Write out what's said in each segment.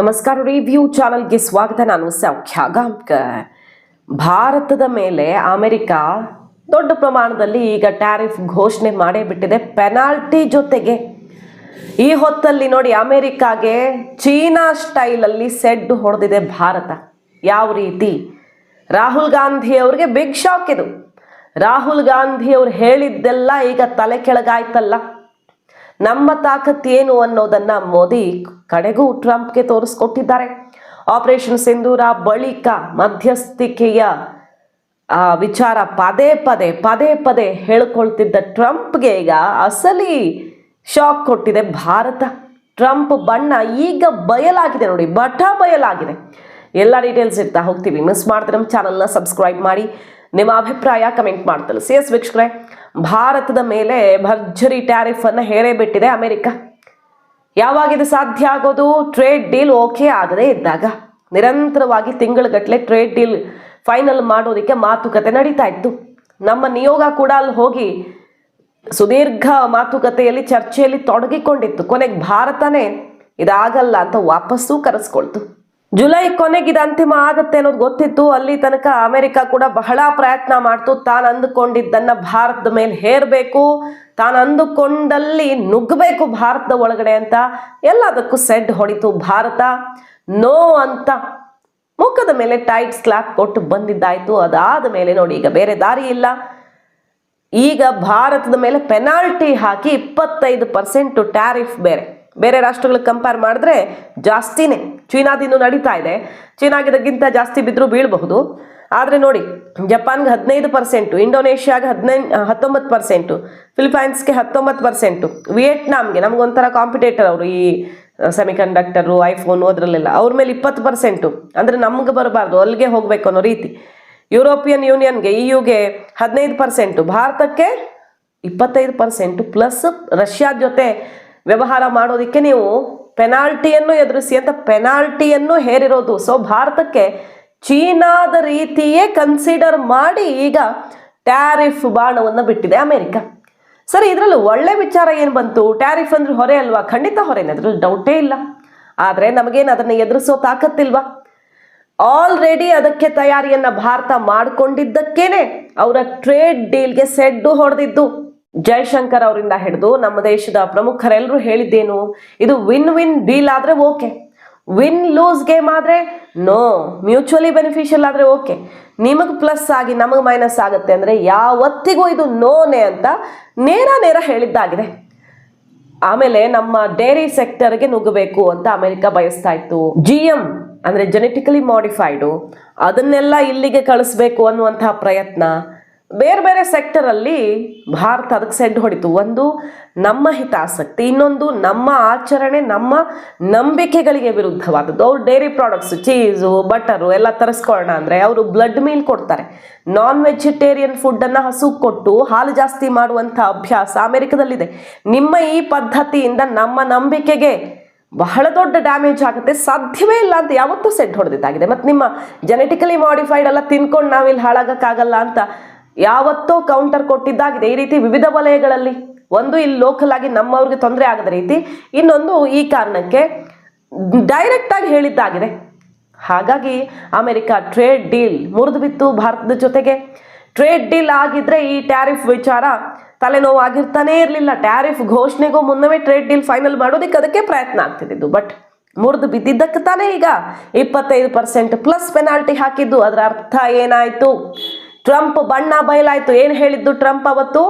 ನಮಸ್ಕಾರ ರಿವ್ಯೂ ಚಾನಲ್ಗೆ ಸ್ವಾಗತ. ನಾನು ಸೌಖ್ಯ ಗಾಂವ್ಕರ್ ಭಾರತದ ಮೇಲೆ ಅಮೆರಿಕ ದೊಡ್ಡ ಪ್ರಮಾಣದಲ್ಲಿ ಈಗ ಟ್ಯಾರಿಫ್ ಘೋಷಣೆ ಮಾಡೇ ಬಿಟ್ಟಿದೆ. ಪೆನಾಲ್ಟಿ ಜೊತೆಗೆ ಈ ಹೊತ್ತಲ್ಲಿ ನೋಡಿ ಅಮೆರಿಕಾಗೆ ಚೀನಾ ಸ್ಟೈಲಲ್ಲಿ ಸೆಡ್ ಹೊಡೆದಿದೆ ಭಾರತ. ಯಾವ ರೀತಿ? ರಾಹುಲ್ ಗಾಂಧಿ ಅವ್ರಿಗೆ ಬಿಗ್ ಶಾಕ್ ಇದು. ರಾಹುಲ್ ಗಾಂಧಿ ಅವ್ರು ಹೇಳಿದ್ದೆಲ್ಲ ಈಗ ತಲೆ ಕೆಳಗಾಯ್ತಲ್ಲ. ನಮ್ಮ ತಾಕತ್ ಏನು ಅನ್ನೋದನ್ನ ಮೋದಿ ಕಡೆಗೂ ಟ್ರಂಪ್ಗೆ ತೋರಿಸ್ಕೊಟ್ಟಿದ್ದಾರೆ. ಆಪರೇಷನ್ ಸಿಂಧೂರ ಬಳಿಕ ಮಧ್ಯಸ್ಥಿಕೆಯ ವಿಚಾರ ಪದೇ ಪದೇ ಪದೇ ಪದೇ ಹೇಳ್ಕೊಳ್ತಿದ್ದ ಟ್ರಂಪ್ಗೆ ಈಗ ಅಸಲಿ ಶಾಕ್ ಕೊಟ್ಟಿದೆ ಭಾರತ. ಟ್ರಂಪ್ ಬಣ್ಣ ಈಗ ಬಯಲಾಗಿದೆ ನೋಡಿ, ಬಟ ಬಯಲಾಗಿದೆ. ಎಲ್ಲ ಡೀಟೇಲ್ಸ್ ಇರ್ತಾ ಹೋಗ್ತೀವಿ. ಮಿಸ್ ಮಾಡಿದ್ರೆ ನಮ್ಮ ಚಾನಲ್ನ ಸಬ್ಸ್ಕ್ರೈಬ್ ಮಾಡಿ. ನಿಮ್ಮ ಅಭಿಪ್ರಾಯ ಕಮೆಂಟ್ ಮಾಡ್ತಲ್ಲ ಸಿ ಎಸ್ ವೀಕ್ಷಕರೇ ಭಾರತದ ಮೇಲೆ ಭರ್ಜರಿ ಟ್ಯಾರಿಫ್ ಅನ್ನು ಹೇರೇ ಬಿಟ್ಟಿದೆ ಅಮೆರಿಕ. ಯಾವಾಗ ಇದು ಸಾಧ್ಯ ಆಗೋದು? ಟ್ರೇಡ್ ಡೀಲ್ ಓಕೆ ಆಗದೆ ಇದ್ದಾಗ. ನಿರಂತರವಾಗಿ ತಿಂಗಳುಗಟ್ಟಲೆ ಟ್ರೇಡ್ ಡೀಲ್ ಫೈನಲ್ ಮಾಡೋದಕ್ಕೆ ಮಾತುಕತೆ ನಡೀತಾ ಇತ್ತು. ನಮ್ಮ ನಿಯೋಗ ಕೂಡ ಅಲ್ಲಿ ಹೋಗಿ ಸುದೀರ್ಘ ಮಾತುಕತೆಯಲ್ಲಿ, ಚರ್ಚೆಯಲ್ಲಿ ತೊಡಗಿಕೊಂಡಿತ್ತು. ಕೊನೆಗೆ ಭಾರತನೇ ಇದಾಗಲ್ಲ ಅಂತ ವಾಪಸ್ಸು ಕರೆಸ್ಕೊಳ್ತು. ಜುಲೈ ಕೊನೆಗಿದ ಅಂತಿಮ ಆಗತ್ತೆ ಅನ್ನೋದು ಗೊತ್ತಿತ್ತು. ಅಲ್ಲಿ ತನಕ ಅಮೆರಿಕ ಕೂಡ ಬಹಳ ಪ್ರಯತ್ನ ಮಾಡ್ತು. ತಾನು ಅಂದುಕೊಂಡಿದ್ದನ್ನ ಭಾರತದ ಮೇಲೆ ಹೇರಬೇಕು. ತಾನು ಅಂದುಕೊಂಡಲ್ಲಿ ನುಗ್ಗಬೇಕು ಭಾರತದ ಒಳಗಡೆ ಅಂತ ಎಲ್ಲದಕ್ಕೂ ಸೆಡ್ ಹೊಡಿತು ಭಾರತ. ನೋ ಅಂತ ಮುಖದ ಮೇಲೆ ಟೈಟ್ ಸ್ಲ್ಯಾಪ್ ಕೊಟ್ಟು ಬಂದಿದ್ದಾಯ್ತು. ಅದಾದ ಮೇಲೆ ನೋಡಿ, ಈಗ ಬೇರೆ ದಾರಿ ಇಲ್ಲ. ಈಗ ಭಾರತದ ಮೇಲೆ ಪೆನಾಲ್ಟಿ ಹಾಕಿ ಇಪ್ಪತ್ತೈದು ಪರ್ಸೆಂಟ್ ಟ್ಯಾರಿಫ್ ಬೇರೆ. ಬೇರೆ ರಾಷ್ಟ್ರಗಳಿಗೆ ಕಂಪೇರ್ ಮಾಡಿದ್ರೆ ಜಾಸ್ತಿನೇ ಚೀನಾದಿಂದ ನಡೀತಾ ಇದೆ. ಚೀನಾಗಿದ್ದಕ್ಕಿಂತ ಜಾಸ್ತಿ ಬಿದ್ದರೂ ಬೀಳಬಹುದು. ಆದರೆ ನೋಡಿ, ಜಪಾನ್ಗೆ ಹದಿನೈದು ಪರ್ಸೆಂಟು ಇಂಡೋನೇಷ್ಯಾಗೆ ಹದಿನೈದು ಹತ್ತೊಂಬತ್ತು ಪರ್ಸೆಂಟು ಫಿಲಿಪೈನ್ಸ್ಗೆ ಹತ್ತೊಂಬತ್ತು ಪರ್ಸೆಂಟು ವಿಯೆಟ್ನಾಮ್ಗೆ ನಮಗೊಂಥರ ಕಾಂಪಿಟೇಟರ್ ಅವರು ಈ ಸೆಮಿಕಂಡಕ್ಟರು ಐಫೋನು ಅದರಲ್ಲೆಲ್ಲ. ಅವ್ರ ಮೇಲೆ ಇಪ್ಪತ್ತು ಪರ್ಸೆಂಟು ಅಂದರೆ ನಮ್ಗೆ ಬರಬಾರ್ದು, ಅಲ್ಲಿಗೆ ಹೋಗಬೇಕು ಅನ್ನೋ ರೀತಿ. ಯುರೋಪಿಯನ್ ಯೂನಿಯನ್ಗೆ ಇ ಯುಗೆ ಹದಿನೈದು ಪರ್ಸೆಂಟು ಭಾರತಕ್ಕೆ ಇಪ್ಪತ್ತೈದು ಪರ್ಸೆಂಟು ಪ್ಲಸ್ ರಷ್ಯಾ ಜೊತೆ ವ್ಯವಹಾರ ಮಾಡೋದಕ್ಕೆ ನೀವು ಪೆನಾಲ್ಟಿಯನ್ನು ಎದುರಿಸಿ ಅಂತ ಪೆನಾಲ್ಟಿಯನ್ನು ಹೇರಿರೋದು. ಸೊ ಭಾರತಕ್ಕೆ ಚೀನಾದ ರೀತಿಯೇ ಕನ್ಸಿಡರ್ ಮಾಡಿ ಈಗ ಟ್ಯಾರಿಫ್ ಬಾಣವನ್ನು ಬಿಟ್ಟಿದೆ ಅಮೆರಿಕ. ಸರಿ, ಇದರಲ್ಲಿ ಒಳ್ಳೆ ವಿಚಾರ ಏನು ಬಂತು? ಟ್ಯಾರಿಫ್ ಅಂದ್ರೆ ಹೊರೆ ಅಲ್ವಾ? ಖಂಡಿತ ಹೊರೆನೇ, ಅದರಲ್ಲಿ ಡೌಟೇ ಇಲ್ಲ. ಆದರೆ ನಮಗೇನು ಅದನ್ನು ಎದುರಿಸೋ ತಾಕತ್ತಿಲ್ವಾ? ಆಲ್ರೆಡಿ ಅದಕ್ಕೆ ತಯಾರಿಯನ್ನ ಭಾರತ ಮಾಡಿಕೊಂಡಿದ್ದಕ್ಕೇನೆ ಅವರ ಟ್ರೇಡ್ ಡೀಲ್ಗೆ ಸೆಡ್ಡು ಹೊಡೆದಿದ್ದು. ಜಯಶಂಕರ್ ಅವರಿಂದ ಹಿಡಿದು ನಮ್ಮ ದೇಶದ ಪ್ರಮುಖರೆಲ್ಲರೂ ಹೇಳಿದ್ದೇನು, ಇದು ವಿನ್ ವಿನ್ ಡೀಲ್ ಆದ್ರೆ ಓಕೆ ವಿನ್ ಲೂಸ್ ಗೇಮ್ ಆದ್ರೆ ನೋ ಮ್ಯೂಚುವಲಿ ಬೆನಿಫಿಷಿಯಲ್ ಆದ್ರೆ ಓಕೆ ನಿಮಗೆ ಪ್ಲಸ್ ಆಗಿ, ನಮಗೆ ಮೈನಸ್ ಆಗುತ್ತೆ ಅಂದ್ರೆ ಯಾವತ್ತಿಗೂ ಇದು ನೋನೆ ಅಂತ ನೇರ ನೇರ ಹೇಳಿದ್ದಾಗಿದೆ. ಆಮೇಲೆ ನಮ್ಮ ಡೇರಿ ಸೆಕ್ಟರ್ಗೆ ನುಗ್ಗಬೇಕು ಅಂತ ಅಮೆರಿಕ ಬಯಸ್ತಾ ಇತ್ತು. ಜಿ ಎಂ ಅಂದ್ರೆ ಜೆನೆಟಿಕಲಿ ಮಾಡಿಫೈಡು ಅದನ್ನೆಲ್ಲ ಇಲ್ಲಿಗೆ ಕಳಿಸ್ಬೇಕು ಅನ್ನುವಂತಹ ಪ್ರಯತ್ನ. ಬೇರೆ ಬೇರೆ ಸೆಕ್ಟರಲ್ಲಿ ಭಾರತ ಅದಕ್ಕೆ ಸೆಡ್ ಹೊಡಿತು. ಒಂದು ನಮ್ಮ ಹಿತಾಸಕ್ತಿ, ಇನ್ನೊಂದು ನಮ್ಮ ಆಚರಣೆ, ನಮ್ಮ ನಂಬಿಕೆಗಳಿಗೆ ವಿರುದ್ಧವಾದದ್ದು. ಅವ್ರು ಡೈರಿ ಪ್ರಾಡಕ್ಟ್ಸ್ ಚೀಸು ಬಟರು ಎಲ್ಲ ತರಿಸ್ಕೊಳ್ಳೋಣ ಅಂದರೆ ಅವರು ಬ್ಲಡ್ ಮೀಲ್ ಕೊಡ್ತಾರೆ. ನಾನ್ ವೆಜಿಟೇರಿಯನ್ ಫುಡ್ಡನ್ನು ಹಸು ಕೊಟ್ಟು ಹಾಲು ಜಾಸ್ತಿ ಮಾಡುವಂಥ ಅಭ್ಯಾಸ ಅಮೆರಿಕದಲ್ಲಿದೆ. ನಿಮ್ಮ ಈ ಪದ್ಧತಿಯಿಂದ ನಮ್ಮ ನಂಬಿಕೆಗೆ ಬಹಳ ದೊಡ್ಡ ಡ್ಯಾಮೇಜ್ ಆಗುತ್ತೆ. ಸಾಧ್ಯವೇ ಇಲ್ಲ ಅಂತ ಯಾವತ್ತೂ ಸೆಟ್ ಹೊಡೆದಿದ್ದಾಗಿದೆ. ಮತ್ತು ನಿಮ್ಮ ಜೆನೆಟಿಕಲಿ ಮಾಡಿಫೈಡ್ ಎಲ್ಲ ತಿನ್ಕೊಂಡು ನಾವಿಲ್ಲಿ ಹಾಳಾಗಕ್ಕಾಗಲ್ಲ ಅಂತ ಯಾವತ್ತೋ ಕೌಂಟರ್ ಕೊಟ್ಟಿದ್ದಾಗಿದೆ. ಈ ರೀತಿ ವಿವಿಧ ವಲಯಗಳಲ್ಲಿ ಒಂದು ಇಲ್ಲಿ ಲೋಕಲ್ ಆಗಿ ನಮ್ಮವ್ರಿಗೆ ತೊಂದರೆ ಆಗದ ರೀತಿ ಇನ್ನೊಂದು ಈ ಕಾರಣಕ್ಕೆ ಡೈರೆಕ್ಟ್ ಆಗಿ ಹೇಳಿದ್ದಾಗಿದೆ. ಹಾಗಾಗಿ ಅಮೆರಿಕ ಟ್ರೇಡ್ ಡೀಲ್ ಮುರಿದು ಬಿತ್ತು ಭಾರತದ ಜೊತೆಗೆ. ಟ್ರೇಡ್ ಡೀಲ್ ಆಗಿದ್ರೆ ಈ ಟ್ಯಾರಿಫ್ ವಿಚಾರ ತಲೆನೋವು ಆಗಿರ್ತಾನೆ ಇರಲಿಲ್ಲ. ಟ್ಯಾರಿಫ್ ಘೋಷಣೆಗೂ ಮುನ್ನವೇ ಟ್ರೇಡ್ ಡೀಲ್ ಫೈನಲ್ ಮಾಡೋದಕ್ಕೆ ಅದಕ್ಕೆ ಪ್ರಯತ್ನ ಆಗ್ತಿದ್ದು ಬಟ್ ಮುರಿದು ಬಿದ್ದಿದ್ದಕ್ಕೆ ತಾನೇ ಈಗ ಇಪ್ಪತ್ತೈದು ಪರ್ಸೆಂಟ್ ಪ್ಲಸ್ ಪೆನಾಲ್ಟಿ ಹಾಕಿದ್ದು. ಅದರ ಅರ್ಥ ಏನಾಯ್ತು? ಟ್ರಂಪ್ ಬಣ್ಣ ಬಯಲಾಯ್ತು. ಏನು ಹೇಳಿದ್ದು ಟ್ರಂಪ್ ಅವತ್ತು?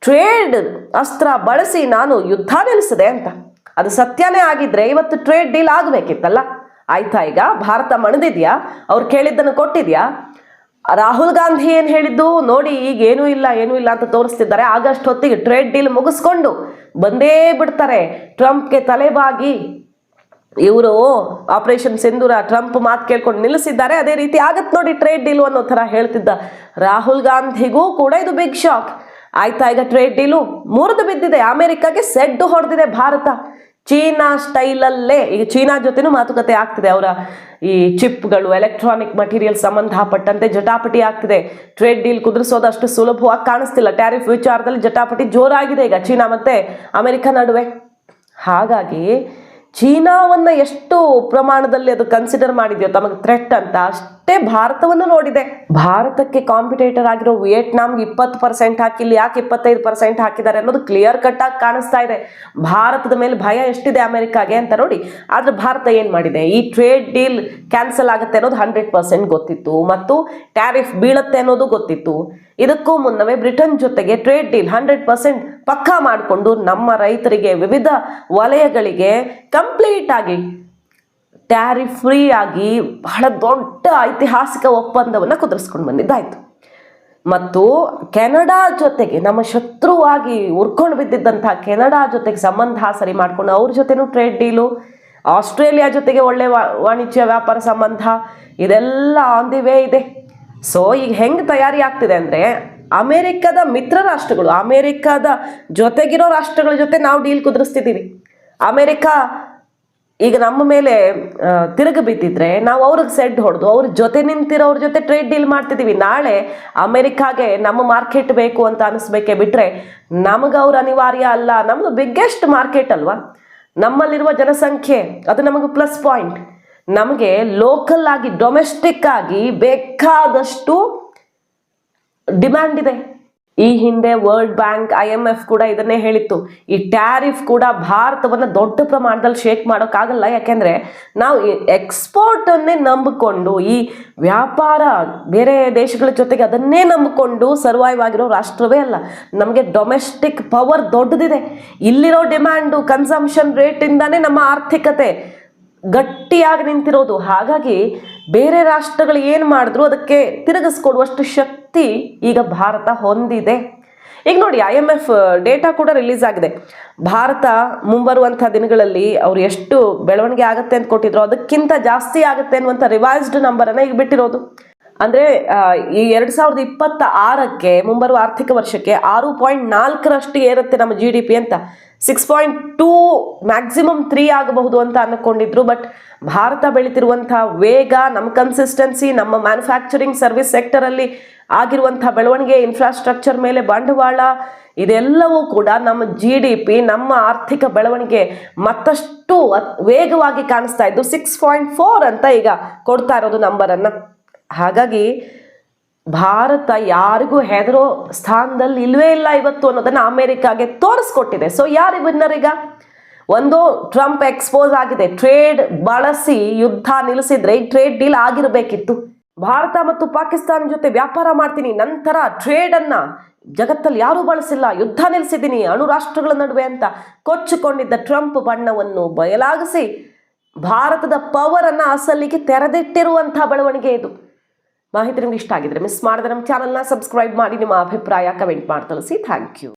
ಟ್ರೇಡ್ ಅಸ್ತ್ರ ಬಳಸಿ ನಾನು ಯುದ್ಧ ನಿಲ್ಲಿಸಿದೆ ಅಂತ. ಅದು ಸತ್ಯನೇ ಆಗಿದ್ರೆ ಇವತ್ತು ಟ್ರೇಡ್ ಡೀಲ್ ಆಗಬೇಕಿತ್ತಲ್ಲ? ಆಯ್ತಾ ಈಗ? ಭಾರತ ಮಣದಿದ್ಯಾ? ಅವ್ರು ಕೇಳಿದ್ದನ್ನು ಕೊಟ್ಟಿದ್ಯಾ? ರಾಹುಲ್ ಗಾಂಧಿ ಏನು ಹೇಳಿದ್ದು? ನೋಡಿ, ಈಗ ಏನೂ ಇಲ್ಲ ಏನೂ ಇಲ್ಲ ಅಂತ ತೋರಿಸ್ತಿದ್ದಾರೆ. ಆಗಸ್ಟ್ ಹೊತ್ತಿಗೆ ಟ್ರೇಡ್ ಡೀಲ್ ಮುಗಿಸ್ಕೊಂಡು ಬಂದೇ ಬಿಡ್ತಾರೆ. ಟ್ರಂಪ್ಗೆ ತಲೆಬಾಗಿ ಇವರು ಆಪರೇಷನ್ ಸಿಂಧೂರ ಟ್ರಂಪ್ ಮಾತು ಕೇಳ್ಕೊಂಡು ನಿಲ್ಲಿಸಿದ್ದಾರೆ. ಅದೇ ರೀತಿ ಆಗತ್ ನೋಡಿ ಟ್ರೇಡ್ ಡೀಲ್ ಅನ್ನೋ ಥರ ಹೇಳ್ತಿದ್ದ ರಾಹುಲ್ ಗಾಂಧಿಗೂ ಕೂಡ ಇದು ಬಿಗ್ ಶಾಕ್ ಆಯ್ತಾ ಈಗ ಟ್ರೇಡ್ ಡೀಲು ಮುರಿದು ಬಿದ್ದಿದೆ. ಅಮೆರಿಕಾಗೆ ಸೆಡ್ಡು ಹೊಡೆದಿದೆ ಭಾರತ. ಚೀನಾ ಸ್ಟೈಲಲ್ಲೇ ಈಗ ಚೀನಾ ಜೊತೆನೂ ಮಾತುಕತೆ ಆಗ್ತಿದೆ. ಅವರ ಈ ಚಿಪ್ಗಳು ಎಲೆಕ್ಟ್ರಾನಿಕ್ ಮಟೀರಿಯಲ್ ಸಂಬಂಧಪಟ್ಟಂತೆ ಜಟಾಪಟಿ ಆಗ್ತಿದೆ. ಟ್ರೇಡ್ ಡೀಲ್ ಕುದುರಿಸೋದು ಅಷ್ಟು ಸುಲಭವಾಗಿ ಕಾಣಿಸ್ತಿಲ್ಲ. ಟ್ಯಾರಿಫ್ ವಿಚಾರದಲ್ಲಿ ಜಟಾಪಟಿ ಜೋರಾಗಿದೆ ಈಗ ಚೀನಾ ಮತ್ತೆ ಅಮೆರಿಕ ನಡುವೆ. ಹಾಗಾಗಿ ಚೀನಾವನ್ನ ಎಷ್ಟು ಪ್ರಮಾಣದಲ್ಲಿ ಅದು ಕನ್ಸಿಡರ್ ಮಾಡಿದೆಯೋ ತಮಗೆ ಥ್ರೆಟ್ ಅಂತ ಅಷ್ಟೇ ಭಾರತವನ್ನು ನೋಡಿದೆ. ಭಾರತಕ್ಕೆ ಕಾಂಪಿಟೇಟರ್ ಆಗಿರೋ ವಿಯೆಟ್ನಾಂಗೆ ಇಪ್ಪತ್ತು ಪರ್ಸೆಂಟ್ ಹಾಕಿಲ್ಲ ಯಾಕೆ ಇಪ್ಪತ್ತೈದು ಪರ್ಸೆಂಟ್ ಹಾಕಿದ್ದಾರೆ ಅನ್ನೋದು ಕ್ಲಿಯರ್ ಕಟ್ ಆಗಿ ಕಾಣಿಸ್ತಾ ಇದೆ. ಭಾರತದ ಮೇಲೆ ಭಯ ಎಷ್ಟಿದೆ ಅಮೆರಿಕಾಗೆ ಅಂತ ನೋಡಿ. ಆದ್ರೆ ಭಾರತ ಏನ್ ಮಾಡಿದೆ? ಈ ಟ್ರೇಡ್ ಡೀಲ್ ಕ್ಯಾನ್ಸಲ್ ಆಗುತ್ತೆ ಅನ್ನೋದು ಹಂಡ್ರೆಡ್ ಪರ್ಸೆಂಟ್ ಗೊತ್ತಿತ್ತು. ಮತ್ತು ಟ್ಯಾರಿಫ್ ಬೀಳುತ್ತೆ ಅನ್ನೋದು ಗೊತ್ತಿತ್ತು. ಇದಕ್ಕೂ ಮುನ್ನವೇ ಬ್ರಿಟನ್ ಜೊತೆಗೆ ಟ್ರೇಡ್ ಡೀಲ್ ಹಂಡ್ರೆಡ್ ಪರ್ಸೆಂಟ್ ಪಕ್ಕಾ ಮಾಡಿಕೊಂಡು ನಮ್ಮ ರೈತರಿಗೆ ವಿವಿಧ ವಲಯಗಳಿಗೆ ಕಂಪ್ಲೀಟ್ ಆಗಿ ಟ್ಯಾರಿಫ್ ಫ್ರೀ ಆಗಿ ಬಹಳ ದೊಡ್ಡ ಐತಿಹಾಸಿಕ ಒಪ್ಪಂದವನ್ನು ಕುದುರಿಸ್ಕೊಂಡು ಬಂದಿದ್ದಾಯಿತು. ಮತ್ತು ಕೆನಡಾ ಜೊತೆಗೆ ನಮ್ಮ ಶತ್ರುವಾಗಿ ಉರ್ಕೊಂಡು ಬಿದ್ದಿದ್ದಂತಹ ಕೆನಡಾ ಜೊತೆಗೆ ಸಂಬಂಧ ಸರಿ ಮಾಡ್ಕೊಂಡು ಅವ್ರ ಜೊತೆನೂ ಟ್ರೇಡ್ ಡೀಲು ಆಸ್ಟ್ರೇಲಿಯಾ ಜೊತೆಗೆ ಒಳ್ಳೆ ವಾಣಿಜ್ಯ ವ್ಯಾಪಾರ ಸಂಬಂಧ, ಇದೆಲ್ಲ ಆನ್ ದಿ ವೇ ಇದೆ. ಸೊ ಈಗ ಹೆಂಗೆ ತಯಾರಿ ಆಗ್ತಿದೆ ಅಂದರೆ ಅಮೇರಿಕದ ಮಿತ್ರ ರಾಷ್ಟ್ರಗಳು, ಅಮೇರಿಕದ ಜೊತೆಗಿರೋ ರಾಷ್ಟ್ರಗಳ ಜೊತೆ ನಾವು ಡೀಲ್ ಕುದುರಿಸ್ತಿದ್ದೀವಿ. ಅಮೇರಿಕಾ ಈಗ ನಮ್ಮ ಮೇಲೆ ತಿರುಗಿ ಬಿದ್ದಿದ್ರೆ ನಾವು ಅವ್ರಿಗೆ ಸೆಡ್ ಹೊಡೆದು, ಅವ್ರ ಜೊತೆ ನಿಂತಿರೋರ ಜೊತೆ ಟ್ರೇಡ್ ಡೀಲ್ ಮಾಡ್ತಿದ್ದೀವಿ ನಾಳೆ ಅಮೆರಿಕಾಗೆ ನಮ್ಮ ಮಾರ್ಕೆಟ್ ಬೇಕು ಅಂತ ಅನಿಸ್ಬೇಕೆ ಬಿಟ್ರೆ ನಮಗೆ ಅವ್ರ ಅನಿವಾರ್ಯ ಅಲ್ಲ. ನಮ್ಮದು ಬಿಗ್ಗೆಸ್ಟ್ ಮಾರ್ಕೆಟ್ ಅಲ್ವಾ? ನಮ್ಮಲ್ಲಿರುವ ಜನಸಂಖ್ಯೆ, ಅದು ನಮಗೆ ಪ್ಲಸ್ ಪಾಯಿಂಟ್ ನಮಗೆ ಲೋಕಲ್ ಆಗಿ ಡೊಮೆಸ್ಟಿಕ್ ಆಗಿ ಬೇಕಾದಷ್ಟು ಡಿಮ್ಯಾಂಡ್ ಇದೆ. ಈ ಹಿಂದೆ world bank I M F ಕೂಡ ಇದನ್ನೇ ಹೇಳಿತ್ತು. ಈ ಟ್ಯಾರಿಫ್ ಕೂಡ ಭಾರತವನ್ನು ದೊಡ್ಡ ಪ್ರಮಾಣದಲ್ಲಿ ಶೇಕ್ ಮಾಡೋಕ್ಕಾಗಲ್ಲ. ಯಾಕೆಂದರೆ ನಾವು ಎಕ್ಸ್ಪೋರ್ಟನ್ನೇ ನಂಬಿಕೊಂಡು, ಈ ವ್ಯಾಪಾರ ಬೇರೆ ದೇಶಗಳ ಜೊತೆಗೆ ಅದನ್ನೇ ನಂಬಿಕೊಂಡು ಸರ್ವೈವ್ ಆಗಿರೋ ರಾಷ್ಟ್ರವೇ ಅಲ್ಲ. ನಮಗೆ ಡೊಮೆಸ್ಟಿಕ್ ಪವರ್ ದೊಡ್ಡದಿದೆ. ಇಲ್ಲಿರೋ ಡಿಮ್ಯಾಂಡು ಕನ್ಸಂಪ್ಷನ್ ರೇಟಿಂದಾನೇ ನಮ್ಮ ಆರ್ಥಿಕತೆ ಗಟ್ಟಿಯಾಗಿ ನಿಂತಿರೋದು. ಹಾಗಾಗಿ ಬೇರೆ ರಾಷ್ಟ್ರಗಳು ಏನು ಮಾಡಿದ್ರು ಅದಕ್ಕೆ ತಿರುಗಿಸ್ಕೊಡುವಷ್ಟು ಶಕ್ತಿ ಈಗ ಭಾರತ ಹೊಂದಿದೆ. ಈಗ ನೋಡಿ ಐ ಎಂ ಎಫ್ ಡೇಟಾ ಕೂಡ ರಿಲೀಸ್ ಆಗಿದೆ. ಭಾರತ ಮುಂಬರುವಂಥ ದಿನಗಳಲ್ಲಿ ಅವ್ರು ಎಷ್ಟು ಬೆಳವಣಿಗೆ ಆಗುತ್ತೆ ಅಂತ ಕೊಟ್ಟಿದ್ರು, ಅದಕ್ಕಿಂತ ಜಾಸ್ತಿ ಆಗುತ್ತೆ ಅನ್ನುವಂಥ ರಿವೈಸ್ಡ್ ನಂಬರನ್ನು ಈಗ ಬಿಟ್ಟಿರೋದು. ಅಂದರೆ ಈ ಎರಡು ಸಾವಿರದ ಇಪ್ಪತ್ತ ಆರಕ್ಕೆ ಮುಂಬರುವ ಆರ್ಥಿಕ ವರ್ಷಕ್ಕೆ ಆರು ಪಾಯಿಂಟ್ ನಾಲ್ಕರಷ್ಟು ಏರುತ್ತೆ ನಮ್ಮ ಜಿ ಡಿ ಪಿ ಅಂತ. Six point two maximum three ಆಗಬಹುದು ಅಂತ ಅಂದ್ಕೊಂಡಿದ್ರು ಬಟ್ ಭಾರತ ಬೆಳೀತಿರುವಂಥ ವೇಗ, ನಮ್ಮ ಕನ್ಸಿಸ್ಟೆನ್ಸಿ ನಮ್ಮ ಮ್ಯಾನುಫ್ಯಾಕ್ಚರಿಂಗ್ ಸರ್ವಿಸ್ ಸೆಕ್ಟರಲ್ಲಿ ಆಗಿರುವಂಥ ಬೆಳವಣಿಗೆ ಇನ್ಫ್ರಾಸ್ಟ್ರಕ್ಚರ್ ಮೇಲೆ ಬಂಡವಾಳ, ಇದೆಲ್ಲವೂ ಕೂಡ ನಮ್ಮ ಜಿ ಡಿ ಪಿ ನಮ್ಮ ಆರ್ಥಿಕ ಬೆಳವಣಿಗೆ ಮತ್ತಷ್ಟು ವೇಗವಾಗಿ ಕಾಣಿಸ್ತಾ ಇದ್ದು ಸಿಕ್ಸ್ ಪಾಯಿಂಟ್ ಫೋರ್ ಅಂತ ಈಗ ಕೊಡ್ತಾ ಇರೋದು ನಂಬರನ್ನು ಹಾಗಾಗಿ ಭಾರತ ಯಾರಿಗೂ ಹೆದರೋ ಸ್ಥಾನದಲ್ಲಿ ಇಲ್ವೇ ಇಲ್ಲ ಇವತ್ತು ಅನ್ನೋದನ್ನ ಅಮೆರಿಕಾಗೆ ತೋರಿಸ್ಕೊಟ್ಟಿದೆ. ಸೊ ಯಾರು ಈಗ? ಒಂದು ಟ್ರಂಪ್ ಎಕ್ಸ್ಪೋಸ್ ಆಗಿದೆ. ಟ್ರೇಡ್ ಬಳಸಿ ಯುದ್ಧ ನಿಲ್ಲಿಸಿದ್ರೆ ಈ ಟ್ರೇಡ್ ಡೀಲ್ ಆಗಿರಬೇಕಿತ್ತು. ಭಾರತ ಮತ್ತು ಪಾಕಿಸ್ತಾನ ಜೊತೆ ವ್ಯಾಪಾರ ಮಾಡ್ತೀನಿ, ನಂತರ ಟ್ರೇಡ್ ಅನ್ನ ಜಗತ್ತಲ್ಲಿ ಯಾರೂ ಬಳಸಿಲ್ಲ, ಯುದ್ಧ ನಿಲ್ಲಿಸಿದ್ದೀನಿ, ಅಣು ರಾಷ್ಟ್ರಗಳ ನಡುವೆ ಅಂತ ಕೊಚ್ಚಿಕೊಂಡಿದ್ದ ಟ್ರಂಪ್ ಬಣ್ಣವನ್ನು ಬಯಲಾಗಿಸಿ ಭಾರತದ ಪವರ್ ಅನ್ನ ಅಸಲಿಗೆ ತೆರೆದಿಟ್ಟಿರುವಂಥ ಬೆಳವಣಿಗೆ ಇದು. ಮಾಹಿತಿ ನಿಮ್ಗೆ ಇಷ್ಟ ಆಗಿದ್ರೆ ಮಿಸ್ ಮಾಡಿದ್ರೆ ನಮ್ಮ ಚಾನಲ್ನ ಸಬ್ಸ್ಕ್ರೈಬ್ ಮಾಡಿ. ನಿಮ್ಮ ಅಭಿಪ್ರಾಯ ಕಮೆಂಟ್ ಮಾಡಿ ತಿಳಿಸಿ ಥ್ಯಾಂಕ್ ಯು